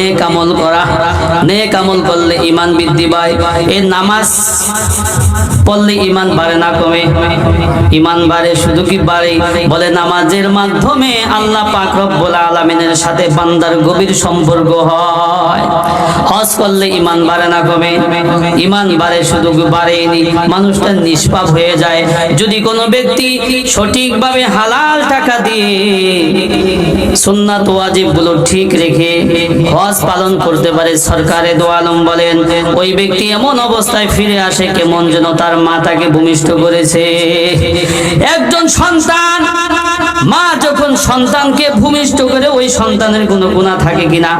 নেক আমল করা। নেক আমল করলে ইমান বৃদ্ধি পায়। এ নামাজ পড়লে ইমান বাড়ে না কমে। ইমান বাড়ে শুধু কি বাড়ে? বলে নামাজের মাধ্যমে আল্লাহ পাক রব্বুল আলামিনের সাথে বান্দার গভীর সম্পর্ক হয়। হজ করলে ইমান বাড়ে না কমে ইমান বাড়ে শুধু বাড়েনি মানুষটা নিষ্পাপ হয়ে যায়। যদি কোনো ব্যক্তি সঠিকভাবে হালাল টাকা দিয়ে সুন্নাত ওয়াজিবগুলো ঠিক রেখে হজ পালন করতে পারে, সরকারে দোয়ালম বলেন, ওই ব্যক্তি এমন অবস্থায় ফিরে আসে কেমন যেন তার মাতাকে ভূমিষ্ঠ করেছে। একজন সন্তান, মা যখন সন্তানকে ভূমিষ্ঠ করে ওই সন্তানের কোনো গুণা থাকে কিনা?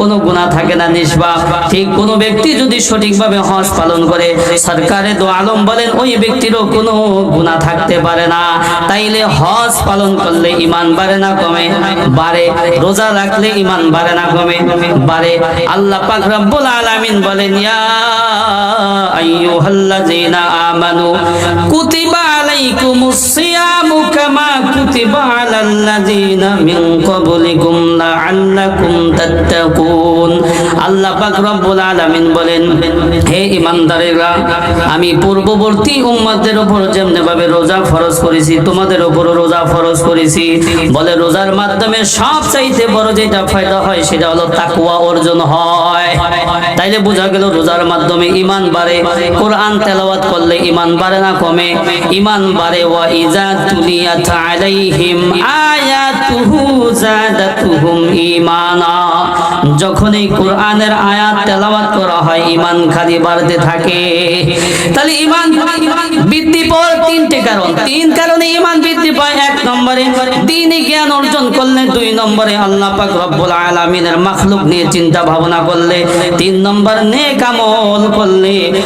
কোনো গুণা থাকে না, নিষ্পাপ। ঠিক কোনো ব্যক্তি যদি সঠিকভাবে হজ পালন করে, সরকারে দো আলম বলেন, ওই ব্যক্তিরও কোনো গুণা থাকতে পারে না। তাইলে হজ পালন করলে ইমান বাড়ে না কমে? বাড়ে। রোজা রাখলে ইমান বাড়ে না কমে? বাড়ে। আল্লাহ পাক রব্বুল আলামিন বলেন, ইয়া পাক রব্বুল আলামিন বলেন, হে আমি পূর্ববর্তী উম্মতদের উপর যেমনি ভাবে রোজা ফরজ করেছি, তোমাদের উপর রোজা ফরজ করেছি। বলে রোজার মাধ্যমে সব চাইতে বড় যেটা ফায়দা হয়, সেটা হলো তাকওয়া অর্জন হয়। তাইলে বোঝা গেল রোজার মাধ্যমে ইমান বাড়ে কোরআন তেলাওয়াত করলে ইমান বাড়ে না কমে। ইমান বাড়ে, ওয়া ইজা তুলিয়াত আলাইহিম আয়াতুহু জাদাতুহুম ঈমানা। যখন এই কোরআনের আয়াত তেলাওয়াত করা হয় ইমান খালি বাড়তে থাকে। তাহলে ইমান বৃদ্ধি পাওয়ার তিনটে কারণ। তিন কারণে ইমান বৃদ্ধি পায়। এক নম্বরে দিনই জ্ঞান অর্জন করলে। দুই নম্বরে, আল্লাহ পাক রব্বুল আলামিনের মাখলুক নিয়ে চিন্তা ভাবনা করলে। তিন নম্বর, নেক আমল করলে।